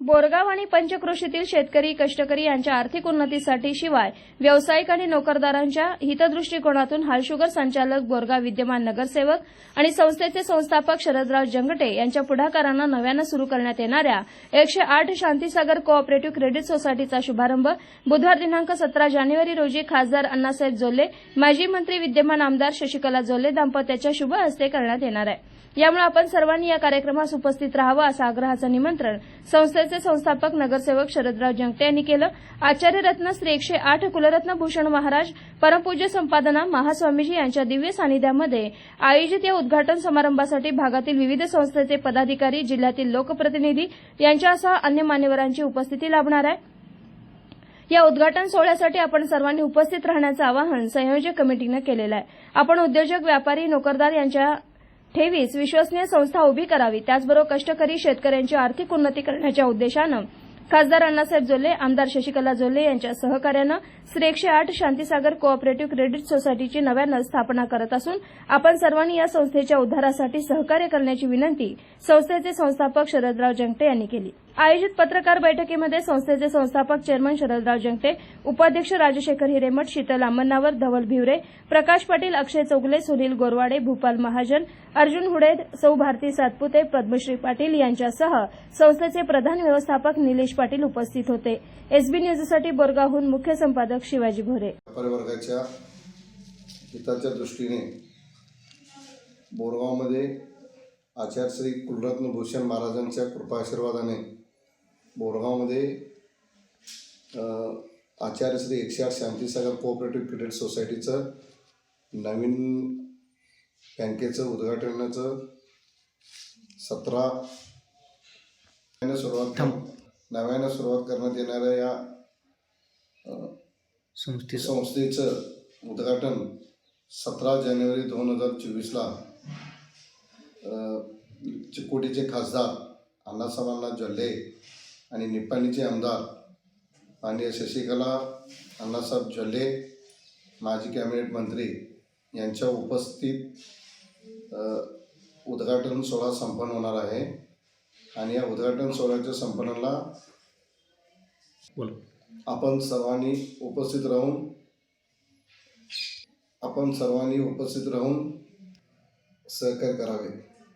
बोरगाव आणि पंचक्रोशीतील शेतकरी कष्टकरी यांच्या आर्थिक उन्नतीसाठी शिवाय व्यावसायिक आणि नोकरदारांच्या हितदृष्टिकोनातून हालशुगर संचालक बोरगाव विद्यमान नगरसेवक आणि संस्थेचे संस्थापक शरदराव जंगटे यांच्या पुढाकारानं नव्यानं सुरू करण्यात येणाऱ्या एकशे आठ शांतीसागर कोऑपरेटिव्ह क्रेडिट सोसायटीचा शुभारंभ बुधवार दिनांक सतरा जानेवारी रोजी खासदार अण्णासाहेब जोल्ले माजी मंत्री विद्यमान आमदार शशिकला जोल्ले दाम्पत्याच्या शुभ हस्ते करण्यात येणार आहे. यामुळे आपण सर्वांनी या कार्यक्रमास उपस्थित राहावं असं आग्रहाचं निमंत्रण संस्थेचे संस्थापक नगरसेवक शरदराव जंगटे यांनी केलं. आचार्यरत्न श्री एकशे आठ कुलरत्न भूषण महाराज परमपूज्य संपादना महास्वामीजी यांच्या दिव्य सानिध्यामध्ये आयोजित या उद्घाटन समारंभासाठी भागातील विविध संस्थेचे पदाधिकारी जिल्ह्यातील लोकप्रतिनिधी यांच्यासह अन्य मान्यवरांची उपस्थिती लाभणार आहे. या उद्घाटन सोहळ्यासाठी आपण सर्वांनी उपस्थित राहण्याचं आवाहन संयोजक कमिटीनं केलेलं आहे. आपण उद्योजक व्यापारी नोकरदार यांच्या ठेवीस विश्वसनीय संस्था उभी करावी. त्याचबरोबर कष्टकरी शेतकऱ्यांची आर्थिक उन्नती करण्याच्या उद्देशानं खासदार अण्णासाहेब जोल्ले आमदार शशिकला जोल्ले यांच्या सहकार्यानं श्री एकशे आठ शांतीसागर कोऑपरेटिव्ह क्रेडिट सोसायटीची नव्यानं स्थापना करत असून आपण सर्वांनी या संस्थेच्या उद्धारासाठी सहकार्य करण्याची विनंती संस्थेचे संस्थापक शरदराव जंगटे यांनी केली. आयोजित पत्रकार बैठकीमध्ये संस्थेचे संस्थापक चेअरमन शरदराव जंगटे उपाध्यक्ष राजशेखर हिरेमठ शीतल आमन्नावर धवल भिवरे प्रकाश पाटील अक्षय चौगले सुनील गोरवाडे भूपाल महाजन अर्जुन हुडे सौ भारती सातपुते पद्मश्री पाटील यांच्यासह संस्थेचे प्रधान व्यवस्थापक निलेश पाटील उपस्थित होते. एसबी न्यूजसाठी बोरगावहून मुख्य संपादक शिवाजी भोरे. हिताच्या दृष्टीने बोरगावमध्ये आचार्य श्री कुलरत्न भूषण महाराजांच्या कृपाशीर्वादाने बोरगावमध्ये आचार्य श्री एकशे आठ शांतीसागर कोऑपरेटिव्ह क्रेडिट सोसायटीचं नवीन बँकेचं उद्घाटनाचं सतरा सुरुवात नव्यानं सुरुवात करण्यात येणाऱ्या या संस्थेचं. संस्थेचं उद्घाटन सतरा जानेवारी दोन हजार चोवीसला चिकोडीचे खासदार अण्णासाहेबांना जल्ले आणि निपाणीचे आमदार माननीय शशिकला अण्णासाहेब जल्ले माजी कॅबिनेट मंत्री यांच्या उपस्थित उद्घाटन सोहळा संपन्न होणार आहे. आणि या उद्घाटन सोहळ्याच्या संपन्नाला आपण सर्वांनी उपस्थित राहून आपण सर्वांनी उपस्थित राहून सहकार्य करावे.